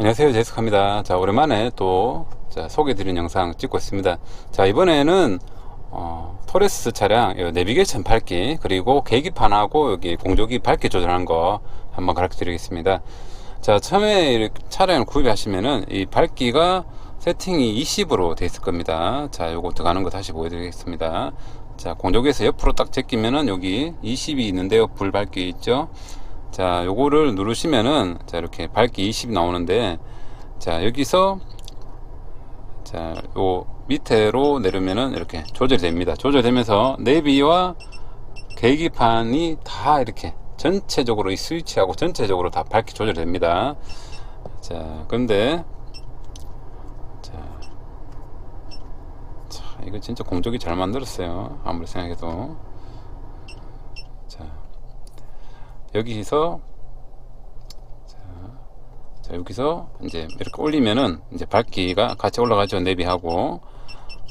안녕하세요. 제스카입니다. 자 오랜만에 또 자, 소개드린 영상 찍고 있습니다. 자 이번에는 어, 토레스 차량 요 내비게이션 밝기 그리고 계기판하고 여기 공조기 밝기 조절하는 거 한번 가르쳐 드리겠습니다. 자 처음에 차량을 구입하시면은 이 밝기가 세팅이 20으로 되어 있을 겁니다. 자 요거 들어가는 거 다시 보여드리겠습니다. 자 공조기에서 옆으로 딱 제끼면은 여기 20이 있는데요. 불 밝기 있죠 자 요거를 누르시면은 자 이렇게 밝기 20 나오는데 자 여기서 자요 밑에로 내리면은 이렇게 조절이 됩니다. 조절되면서 내비와 계기판이 다 이렇게 전체적으로 이 스위치하고 전체적으로 다 밝기 조절됩니다. 자 근데 자, 자 이거 진짜 공조기 잘 만들었어요. 아무리 생각해도 자 여기서 자, 자, 여기서 이제 이렇게 올리면은 이제 밝기가 같이 올라가죠 내비하고.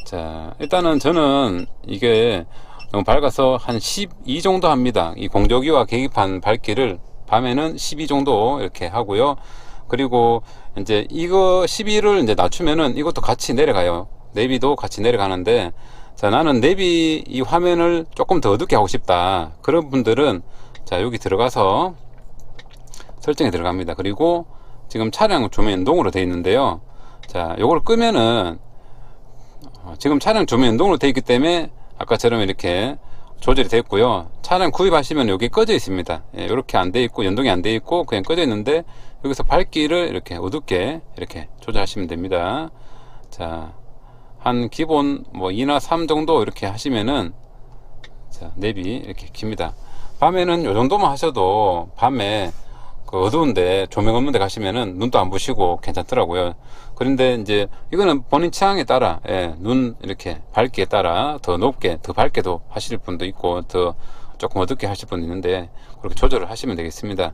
자 일단은 저는 이게 너무 밝아서 한 12 정도 합니다. 이 공조기와 계기판 밝기를 밤에는 12 정도 이렇게 하고요. 그리고 이제 이거 12를 이제 낮추면은 이것도 같이 내려가요. 내비도 같이 내려가는데 자 나는 내비 이 화면을 조금 더 어둡게 하고 싶다. 그런 분들은 자 여기 들어가서 설정에 들어갑니다. 그리고 지금 차량 조명 연동으로 되어 있는데요. 자 요걸 끄면은 어, 지금 차량 조명 연동으로 되어 있기 때문에 아까처럼 이렇게 조절이 됐고요. 차량 구입하시면 여기 꺼져 있습니다. 예, 이렇게 안 돼 있고 연동이 안 돼 있고 그냥 꺼져 있는데 여기서 밝기를 이렇게 어둡게 이렇게 조절하시면 됩니다. 자 한 기본 뭐 2나 3 정도 이렇게 하시면은 자 내비 이렇게 킵니다 밤에는 요 정도만 하셔도 밤에 그 어두운데 조명 없는 데 가시면은 눈도 안 부시고 괜찮더라고요. 그런데 이제 이거는 본인 취향에 따라 예, 눈 이렇게 밝기에 따라 더 높게 더 밝게도 하실 분도 있고 더 조금 어둡게 하실 분도 있는데 그렇게 조절을 하시면 되겠습니다.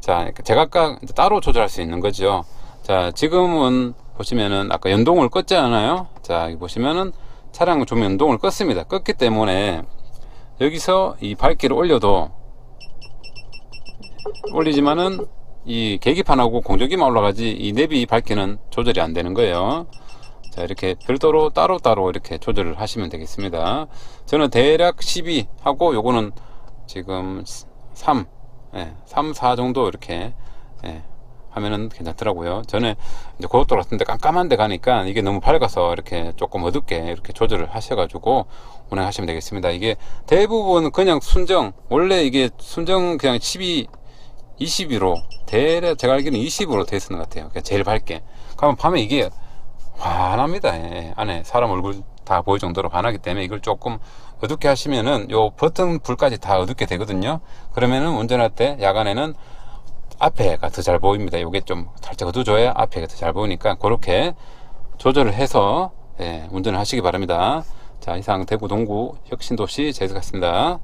자, 이제 따로 조절할 수 있는 거죠. 자, 지금은 보시면은 아까 연동을 껐잖아요. 자, 보시면은 차량 조명 연동을 껐습니다. 껐기 때문에 여기서 이 밝기를 올려도 올리지만은 이 계기판하고 공조기만 올라가지 이 내비 밝기는 조절이 안 되는 거예요. 자 이렇게 별도로 따로따로 이렇게 조절을 하시면 되겠습니다. 저는 대략 12 하고 요거는 지금 3, 예, 3, 4 정도 이렇게 예, 하면은 괜찮더라고요. 저는 이제 고속도로 같은 데 깜깜한 데 가니까 이게 너무 밝아서 이렇게 조금 어둡게 이렇게 조절을 하셔가지고 운행하시면 되겠습니다. 이게 대부분 그냥 순정, 원래 이게 순정 그냥 12, 22로, 대략 제가 알기로는 20으로 돼 있는 것 같아요. 그냥 제일 밝게. 그러면 밤에 이게 환합니다. 예, 안에 사람 얼굴 다 보일 정도로 환하기 때문에 이걸 조금 어둡게 하시면은 요 버튼 불까지 다 어둡게 되거든요. 그러면은 운전할 때 야간에는 앞에가 더 잘 보입니다. 요게 좀 살짝 어두워져야 앞에가 더 잘 보이니까 그렇게 조절을 해서 예, 운전을 하시기 바랍니다. 자, 이상 대구 동구 혁신도시 제스 같습니다.